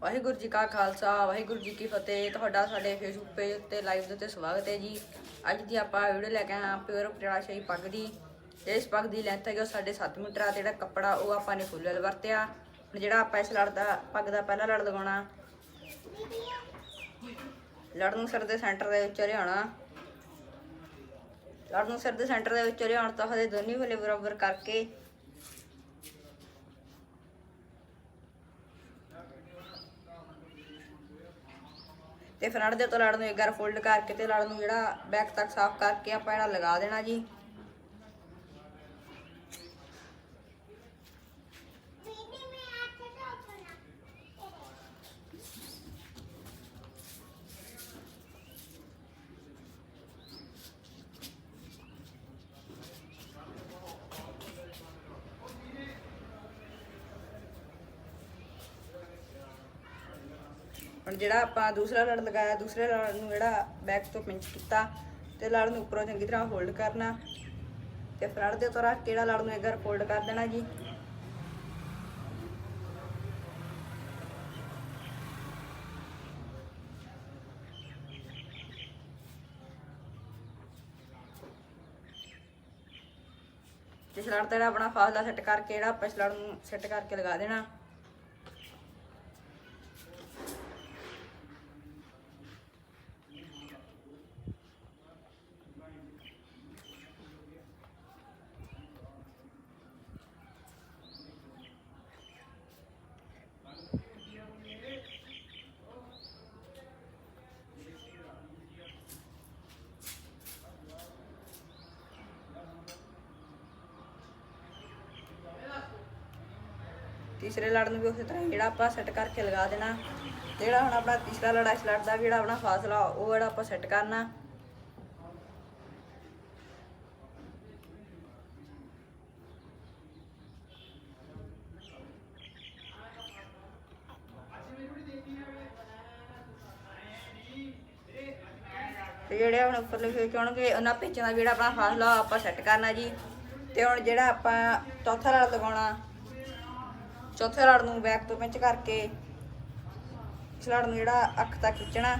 ਵਾਹਿਗੁਰੂ ਜੀ ਕਾ ਖਾਲਸਾ, ਵਾਹਿਗੁਰੂ ਜੀ ਕੀ ਫਤਿਹ। ਤੁਹਾਡਾ ਸਾਡੇ ਫੇਸਬੁੱਕ ਪੇਜ ਉੱਤੇ ਲਾਈਵ ਦੇ ਉੱਤੇ ਸਵਾਗਤ ਹੈ ਜੀ। ਅੱਜ ਦੀ ਆਪਾਂ ਵੀਡੀਓ ਲੈ ਕੇ ਆਏ ਹਾਂ ਪਿਓਰ ਪਟਿਆਲਾ ਸ਼ਾਹੀ ਪੱਗ ਦੀ। ਤੇ ਇਸ ਪੱਗ ਦੀ ਲੈਂਥ ਹੈਗੀ ਉਹ ਸਾਡੇ 7 ਮੀਟਰ ਆ ਤੇ ਜਿਹੜਾ ਕੱਪੜਾ ਉਹ ਆਪਾਂ ਨੇ ਫੁੱਲ ਵਰਤਿਆ। ਹੁਣ ਜਿਹੜਾ ਆਪਾਂ ਇਸ ਲੜ ਦਾ ਪੱਗ ਦਾ ਪਹਿਲਾ ਲੜ ਲਗਾਉਣਾ ਲੜ ਨੂੰ ਸਿਰ ਦੇ ਸੈਂਟਰ ਦੇ ਵਿੱਚ ਲਿਆਉਣਾ ਲੜ ਨੂੰ ਸਿਰ ਦੇ ਸੈਂਟਰ ਦੇ ਵਿੱਚ ਲਿਆਉਣ ਤਾਂ ਹਦੇ ਦੋਨੀ ਵੇਲੇ ਬਰਾਬਰ ਕਰਕੇ ਤੇ ਫਰੰਟ ਦੇ ਤੋਂ ਲੜ ਨੂੰ ਇੱਕ ਵਾਰ ਫੋਲਡ ਕਰਕੇ ਤੇ ਲੜ ਨੂੰ ਜਿਹੜਾ ਬੈਕ ਤੱਕ ਸਾਫ਼ ਕਰਕੇ ਆਪਾਂ ਜਿਹੜਾ ਲਗਾ ਦੇਣਾ ਜੀ। ਹੁਣ ਜਿਹੜਾ ਆਪਾਂ ਦੂਸਰਾ ਲੜ ਲਗਾਇਆ, ਦੂਸਰੇ ਲੜ ਨੂੰ ਜਿਹੜਾ ਬੈਕ ਤੋਂ ਪਿੰਚ ਕੀਤਾ ਤੇ ਲੜ ਨੂੰ ਉੱਪਰੋਂ ਚੰਗੀ ਤਰ੍ਹਾਂ ਹੋਲਡ ਕਰਨਾ ਤੇ ਫਰੰਟ ਦੇ ਤੋਂ ਕਿਹੜਾ ਲੜ ਨੂੰ ਇੱਕ ਵਾਰ ਫੋਲਡ ਕਰ ਦੇਣਾ ਜੀ। ਜਿਸ ਲੜ ਤੇ ਜਿਹੜਾ ਆਪਣਾ ਫਾਸਲਾ ਸੈੱਟ ਕਰਕੇ ਜਿਹੜਾ ਆਪਾਂ ਇਸ ਲੜ ਨੂੰ ਸੈੱਟ ਕਰਕੇ ਲਗਾ ਦੇਣਾ। ਤੀਸਰੇ ਲੜ ਨੂੰ ਵੀ ਉਸੇ ਤਰ੍ਹਾਂ ਹੀ ਜਿਹੜਾ ਆਪਾਂ ਸੈੱਟ ਕਰਕੇ ਲਗਾ ਦੇਣਾ ਤੇ ਜਿਹੜਾ ਹੁਣ ਆਪਣਾ ਤੀਸਰਾ ਲੜਾ ਇਸ ਲੜ ਦਾ ਜਿਹੜਾ ਆਪਣਾ ਫਾਸਲਾ, ਉਹ ਜਿਹੜਾ ਆਪਾਂ ਸੈੱਟ ਕਰਨਾ। ਤੇ ਜਿਹੜੇ ਹੁਣ ਉੱਪਰ ਲਿਖੇ ਚਾਹਣਗੇ ਉਹਨਾਂ ਪੇਚਾਂ ਦਾ ਜਿਹੜਾ ਆਪਣਾ ਫਾਸਲਾ ਆਪਾਂ ਸੈੱਟ ਕਰਨਾ ਜੀ। ਤੇ ਹੁਣ ਜਿਹੜਾ ਆਪਾਂ ਚੌਥਾ ਲੜ ਲਗਾਉਣਾ ਚੌਥੇ ਲੜ ਨੂੰ ਬੈਕ ਤੋਂ ਪਿੰਚ ਕਰਕੇ ਇਸ ਲੜ ਨੂੰ ਜਿਹੜਾ ਅੱਖ ਤੱਕ ਖਿੱਚਣਾ।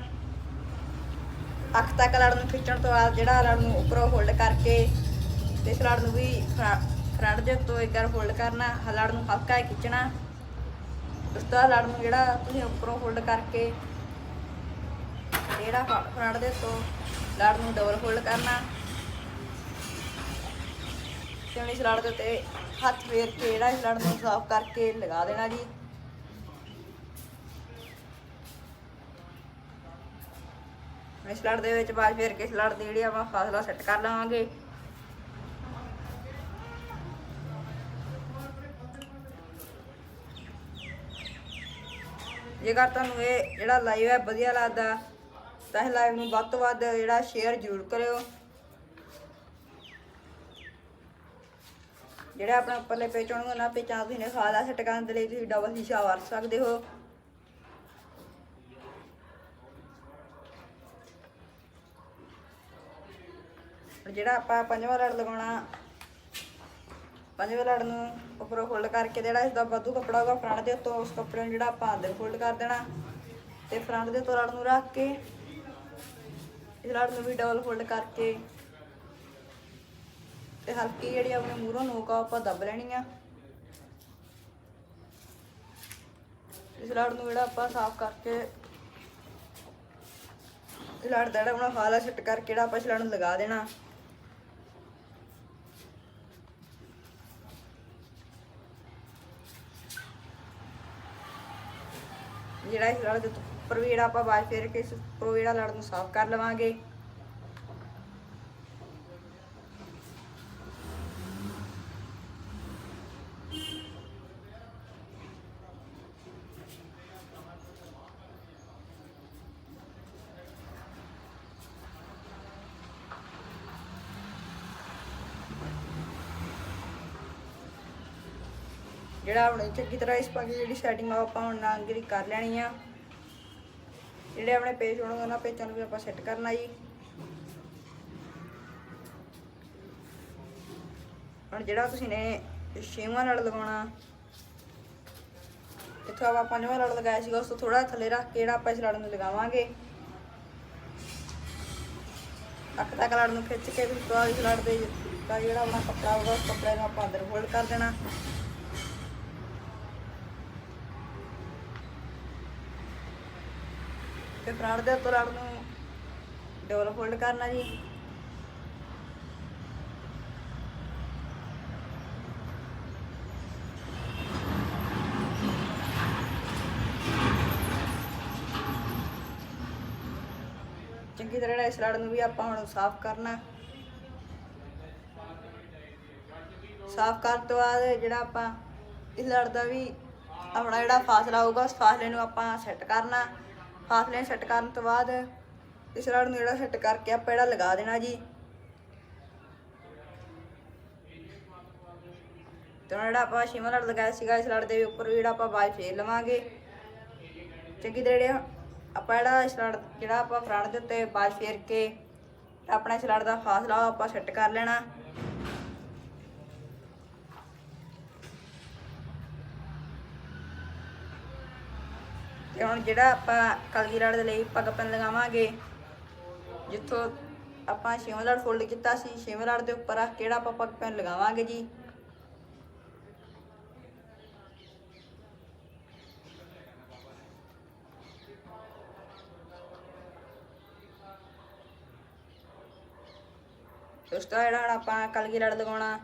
ਅੱਖ ਤੱਕ ਲੜ ਨੂੰ ਖਿੱਚਣ ਤੋਂ ਬਾਅਦ ਜਿਹੜਾ ਲੜ ਨੂੰ ਉੱਪਰੋਂ ਹੋਲਡ ਕਰਕੇ ਤੇ ਇਸ ਲੜ ਨੂੰ ਵੀ ਫਰੰਟ ਦੇ ਉੱਤੋਂ ਇੱਕ ਵਾਰ ਹੋਲਡ ਕਰਨਾ ਲੜ ਨੂੰ ਹਲਕਾ ਖਿੱਚਣਾ। ਉਸ ਤੋਂ ਬਾਅਦ ਲੜ ਨੂੰ ਜਿਹੜਾ ਤੁਸੀਂ ਉੱਪਰੋਂ ਹੋਲਡ ਕਰਕੇ ਤੇ ਜਿਹੜਾ ਫਰੰਟ ਦੇ ਉੱਤੋਂ ਲੜ ਨੂੰ ਡਬਲ ਹੋਲਡ ਕਰਨਾ। ਤੇ ਹੁਣ ਇਸ ਲੜ ਦੇ ਉੱਤੇ ਹੱਥ ਫੇਰ ਕੇ ਜਿਹੜਾ ਇਸ ਲੜ ਨੂੰ ਸਾਫ਼ ਕਰਕੇ ਲਗਾ ਦੇਣਾ ਜੀ। ਹੁਣ ਇਸ ਲੜ ਦੇ ਵਿੱਚ ਬਾਅਦ ਫੇਰ ਕੇ ਲੜ ਦੀ ਜਿਹੜੀ ਆਪਾਂ ਫਾਸਲਾ ਸੈੱਟ ਕਰ ਲਵਾਂਗੇ। ਜੇਕਰ ਤੁਹਾਨੂੰ ਇਹ ਜਿਹੜਾ ਲਾਈਵ ਹੈ ਵਧੀਆ ਲੱਗਦਾ, ਤਾਂ ਇਹ ਲਾਈਵ ਨੂੰ ਵੱਧ ਤੋਂ ਵੱਧ ਜਿਹੜਾ ਸ਼ੇਅਰ ਜ਼ਰੂਰ ਕਰਿਓ। ਜਿਹੜਾ ਆਪਣੇ ਉੱਪਰਲੇ ਪੇਜ ਹੋਣਗੇ ਉਹਨਾਂ ਪੇਜਾਂ ਤੁਸੀਂ ਨੇ ਖਾਲਾ ਸੈੱਟ ਕਰਨ ਦੇ ਲਈ ਤੁਸੀਂ ਡਬਲ ਸ਼ੀਸ਼ਾ ਵਰਤ ਸਕਦੇ ਹੋ। ਜਿਹੜਾ ਆਪਾਂ ਪੰਜਵਾਂ ਲੜ ਲਗਾਉਣਾ, ਪੰਜਵੇਂ ਲੜ ਨੂੰ ਉੱਪਰੋਂ ਫੋਲਡ ਕਰਕੇ ਜਿਹੜਾ ਇਸ ਦਾ ਵਾਧੂ ਕੱਪੜਾ ਹੋਗਾ ਫਰੰਟ ਦੇ ਉੱਤੋਂ ਉਸ ਕੱਪੜੇ ਨੂੰ ਜਿਹੜਾ ਆਪਾਂ ਅੰਦਰ ਫੋਲਡ ਕਰ ਦੇਣਾ ਤੇ ਫਰੰਟ ਦੇ ਉੱਤੋਂ ਲੜ ਨੂੰ ਰੱਖ ਕੇ ਇਸ ਲੜ ਨੂੰ ਵੀ ਡਬਲ ਫੋਲਡ ਕਰਕੇ ਤੇ ਹਲਕੀ ਜਿਹੜੀ ਆਪਣੇ ਮੂਹਰੋਂ ਨੋਕ ਆ ਆਪਾਂ ਦੱਬ ਲੈਣੀ ਆ। ਇਸ ਲੜ ਨੂੰ ਜਿਹੜਾ ਆਪਾਂ ਸਾਫ਼ ਕਰਕੇ ਲੜ ਦਾ ਜਿਹੜਾ ਆਪਣਾ ਫਾਲਾ ਸੈੱਟ ਕਰਕੇ ਜਿਹੜਾ ਆਪਾਂ ਇਸ ਲੜ ਨੂੰ ਲਗਾ ਦੇਣਾ। ਜਿਹੜਾ ਇਸ ਲੜ ਦੇ ਉੱਪਰ ਵੀ ਜਿਹੜਾ ਆਪਾਂ ਬਾਅਦ ਫੇਰ ਕੇ ਇਸ ਉੱਪਰੋਂ ਜਿਹੜਾ ਲੜ ਨੂੰ ਸਾਫ਼ ਕਰ ਲਵਾਂਗੇ। ਜਿਹੜਾ ਆਪਣੇ ਚੰਗੀ ਤਰ੍ਹਾਂ ਇਸ ਪੱਗ ਜਿਹੜੀ ਸੈਟਿੰਗ ਆ ਆਪਾਂ ਹੁਣ ਨਾਲ ਜਿਹੜੀ ਕਰ ਲੈਣੀ ਆ। ਜਿਹੜੇ ਆਪਣੇ ਪੇਜ ਹੋਣਗੇ, ਉਹਨਾਂ ਪੇਜਾਂ ਨੂੰ ਵੀ ਆਪਾਂ ਸੈੱਟ ਕਰਨਾ ਜੀ। ਹੁਣ ਜਿਹੜਾ ਤੁਸੀਂ ਨੇ ਛੇਵਾਂ ਨਾਲ ਲਗਾਉਣਾ ਇੱਥੋਂ ਆਪਾਂ ਪੰਜਵਾਂ ਲੜ ਲਗਾਇਆ ਸੀਗਾ, ਉਸ ਤੋਂ ਥੋੜਾ ਥੱਲੇ ਰੱਖ ਕੇ ਜਿਹੜਾ ਆਪਾਂ ਇਸ ਲੜ ਨੂੰ ਲਗਾਵਾਂਗੇ। ਅੱਖ ਤੱਕ ਲੜ ਨੂੰ ਖਿੱਚ ਕੇ ਵੀ ਤੋਂ ਇਸ ਲੜ ਦੇ ਜਿਹੜਾ ਆਪਣਾ ਕੱਪੜਾ ਹੋਊਗਾ, ਉਸ ਕੱਪੜੇ ਨੂੰ ਆਪਾਂ ਅੰਦਰ ਫੋਲਡ ਕਰ ਦੇਣਾ। ਤੇ ਫਰੰਟ ਦੇ ਉੱਤੋਂ ਲੜ ਨੂੰ ਡਬਲ ਫੋਲਡ ਕਰਨਾ ਜੀ। ਚੰਗੀ ਤਰ੍ਹਾਂ ਇਸ ਲੜ ਨੂੰ ਵੀ ਆਪਾਂ ਹੁਣ ਸਾਫ਼ ਕਰਨਾ। ਸਾਫ਼ ਕਰਨ ਤੋਂ ਬਾਅਦ ਜਿਹੜਾ ਆਪਾਂ ਇਸ ਲੜ ਦਾ ਵੀ ਆਪਣਾ ਜਿਹੜਾ ਫਾਸਲਾ ਹੋਊਗਾ, ਉਸ ਫਾਸਲੇ ਨੂੰ ਆਪਾਂ ਸੈੱਟ ਕਰਨਾ। ਫਾਸਲੇ ਨੂੰ ਸੈੱਟ ਕਰਨ ਤੋਂ ਬਾਅਦ ਇਸ ਲੜ ਨੂੰ ਜਿਹੜਾ ਸੈੱਟ ਕਰਕੇ ਆਪਾਂ ਜਿਹੜਾ ਲਗਾ ਦੇਣਾ ਜੀ। ਤੇ ਹੁਣ ਜਿਹੜਾ ਆਪਾਂ ਛੇਵਾਂ ਲੜ ਲਗਾਇਆ ਸੀਗਾ, ਇਸ ਲੜ ਦੇ ਉੱਪਰ ਜਿਹੜਾ ਆਪਾਂ ਬਾਜ ਫੇਰ ਲਵਾਂਗੇ। ਚੰਗੀ ਤਰ੍ਹਾਂ ਜਿਹੜਾ ਆਪਾਂ ਜਿਹੜਾ ਇਸ ਲੜ ਜਿਹੜਾ ਆਪਾਂ ਫਰੰਟ ਦੇ ਉੱਤੇ ਬਾਜ ਫੇਰ ਕੇ ਆਪਣਾ ਇਸ ਲੜ ਦਾ ਫਾਸਲਾ ਉਹ ਆਪਾਂ ਸੈੱਟ ਕਰ ਲੈਣਾ। ਤੇ ਹੁਣ ਜਿਹੜਾ ਆਪਾਂ ਕਲਗੀ ਲੜ ਦੇ ਲਈ ਪੱਗ ਪੈਨ ਲਗਾਵਾਂਗੇ, ਜਿੱਥੋਂ ਆਪਾਂ ਛੇਵਾਂ ਲੜ ਫੋਲਡ ਕੀਤਾ ਸੀ ਛੇਵਾਂ ਲੜ ਦੇ ਉੱਪਰ ਰੱਖ ਕੇ ਆਪਾਂ ਪੱਗ ਪੈਨ ਲਗਾਵਾਂਗੇ ਜੀ? ਤੇ ਉਸ ਤੋਂ ਜਿਹੜਾ ਹੁਣ ਆਪਾਂ ਕਲਗੀ ਲੜ ਲਗਾਉਣਾ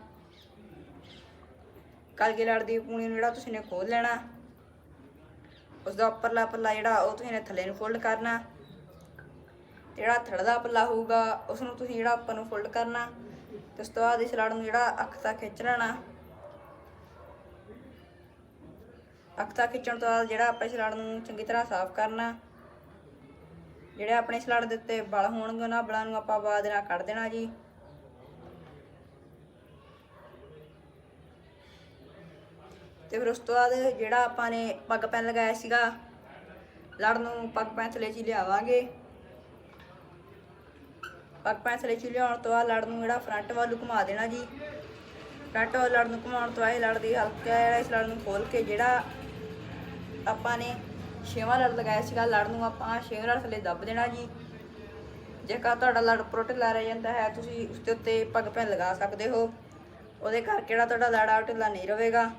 ਕਲਗੀ ਲੜ ਦੀ ਪੂਣੀ ਨੂੰ ਜਿਹੜਾ ਤੁਸੀਂ ਨੇ ਖੋਲ ਲੈਣਾ। ਉਸ ਦਾ ਉੱਪਰਲਾ ਪੱਲਾ ਜਿਹੜਾ, ਉਹ ਤੁਸੀਂ ਨੇ ਥੱਲੇ ਨੂੰ ਫੋਲਡ ਕਰਨਾ। ਤੇ ਜਿਹੜਾ ਥੜਦਾ ਪੱਲਾ ਹੋਊਗਾ ਉਸ ਨੂੰ ਤੁਸੀਂ ਜਿਹੜਾ ਉੱਪਰ ਨੂੰ ਫੋਲਡ ਕਰਨਾ। ਤੇ ਉਸ ਤੋਂ ਬਾਅਦ ਇਸ ਲੜ ਨੂੰ ਜਿਹੜਾ ਅੱਖ ਤੱਕ ਖਿੱਚ ਲੈਣਾ। ਅੱਖ ਤੱਕ ਖਿੱਚਣ ਤੋਂ ਬਾਅਦ ਜਿਹੜਾ ਆਪਾਂ ਇਸ ਲੜ ਨੂੰ ਚੰਗੀ ਤਰ੍ਹਾਂ ਸਾਫ਼ ਕਰਨਾ। ਜਿਹੜੇ ਆਪਣੇ ਇਸ ਲੜ ਦੇ ਉੱਤੇ ਬਲ ਹੋਣਗੇ, ਉਹਨਾਂ ਬਲਾਂ ਨੂੰ ਆਪਾਂ ਬਾਅਦ ਨਾਲ ਕੱਢ ਦੇਣਾ ਜੀ। ਤੇ ਫਿਰ ਉਸ ਤੋਂ ਬਾਅਦ ਜਿਹੜਾ ਆਪਾਂ ਨੇ ਪੱਗ ਪੈਨ ਲਗਾਇਆ ਸੀਗਾ, ਲੜ ਨੂੰ ਪੱਗ ਪੈਨ ਥੱਲੇ ਚ ਹੀ ਲਿਆਵਾਂਗੇ। ਪੱਗ ਪੈਨ ਥੱਲੇ ਚ ਲਿਆਉਣ ਤੋਂ ਬਾਅਦ ਲੜ ਨੂੰ ਜਿਹੜਾ ਫਰੰਟ ਵੱਲ ਨੂੰ ਘੁਮਾ ਦੇਣਾ ਜੀ। ਫਰੰਟ ਵੱਲ ਲੜ ਨੂੰ ਘੁਮਾਉਣ ਤੋਂ ਬਾਅਦ ਲੜ ਦੀ ਹਲਕਾ ਜਿਹੜਾ ਇਸ ਲੜ ਨੂੰ ਖੋਲ ਕੇ ਜਿਹੜਾ ਆਪਾਂ ਨੇ ਛੇਵਾਂ ਲੜ ਲਗਾਇਆ ਸੀਗਾ, ਲੜ ਨੂੰ ਆਪਾਂ ਛੇਵਾਂ ਲੜ ਥੱਲੇ ਦੱਬ ਦੇਣਾ ਜੀ। ਜੇਕਰ ਤੁਹਾਡਾ ਲੜ ਉੱਪਰੋਂ ਢਿੱਲਾ ਰਹਿ ਜਾਂਦਾ ਹੈ, ਤੁਸੀਂ ਉਸ ਦੇ ਉੱਤੇ ਪੱਗ ਪੈਨ ਲਗਾ ਸਕਦੇ ਹੋ। ਉਹਦੇ ਕਰਕੇ ਜਿਹੜਾ ਤੁਹਾਡਾ ਲੜ ਆ, ਉਹ ਢਿੱਲਾ ਨਹੀਂ ਰਹੇਗਾ।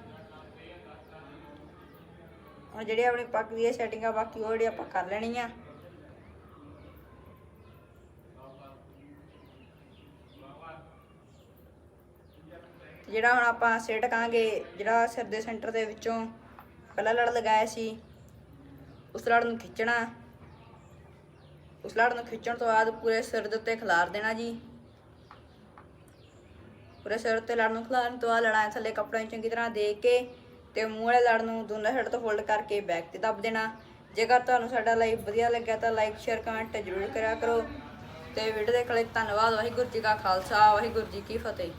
ਹੁਣ ਜਿਹੜੀ ਆਪਣੀ ਪੱਗ ਦੀਆਂ ਸੈਟਿੰਗ ਆ ਬਾਕੀ ਉਹ ਜਿਹੜੀ ਆਪਾਂ ਕਰ ਲੈਣੀ ਆ ਜਿਹੜਾ ਹੁਣ ਆਪਾਂ ਸਿਰ ਟਕਾਂਗੇ, ਜਿਹੜਾ ਸਿਰ ਦੇ ਸੈਂਟਰ ਦੇ ਵਿੱਚੋਂ ਪਹਿਲਾ ਲੜ ਲਗਾਇਆ ਸੀ, ਉਸ ਲੜ ਨੂੰ ਖਿੱਚਣਾ। ਉਸ ਲੜ ਨੂੰ ਖਿੱਚਣ ਤੋਂ ਬਾਅਦ ਪੂਰੇ ਸਿਰ ਦੇ ਉੱਤੇ ਖਿਲਾਰ ਦੇਣਾ ਜੀ। ਪੂਰੇ ਸਿਰ ਉੱਤੇ ਲੜ ਨੂੰ ਖਿਲਾਰਨ ਤੋਂ ਬਾਅਦ ਲੜਾਂ ਥੱਲੇ ਕੱਪੜਾ ਨੂੰ ਚੰਗੀ ਤਰ੍ਹਾਂ ਦੇ ਕੇ ਤੇ ਮੂੰਹ ਵਾਲੇ ਲੜ ਨੂੰ ਦੋਨਾਂ ਸਾਈਡ ਤੋਂ ਫੋਲਡ ਕਰਕੇ ਬੈਕ ਤੇ ਦੱਬ ਦੇਣਾ। ਜੇਕਰ ਤੁਹਾਨੂੰ ਸਾਡਾ ਲਾਈਵ ਵਧੀਆ ਲੱਗਿਆ ਤਾਂ ਲਾਈਕ ਸ਼ੇਅਰ ਕਮੈਂਟ ਜ਼ਰੂਰ ਕਰਿਆ ਕਰੋ। ਤੇ ਵੀਡੀਓ ਦੇਖਣ ਲਈ, ਧੰਨਵਾਦ, ਵਾਹਿਗੁਰੂ ਜੀ ਕਾ ਖਾਲਸਾ, ਵਾਹਿਗੁਰੂ ਜੀ ਕੀ ਫਤਿਹ।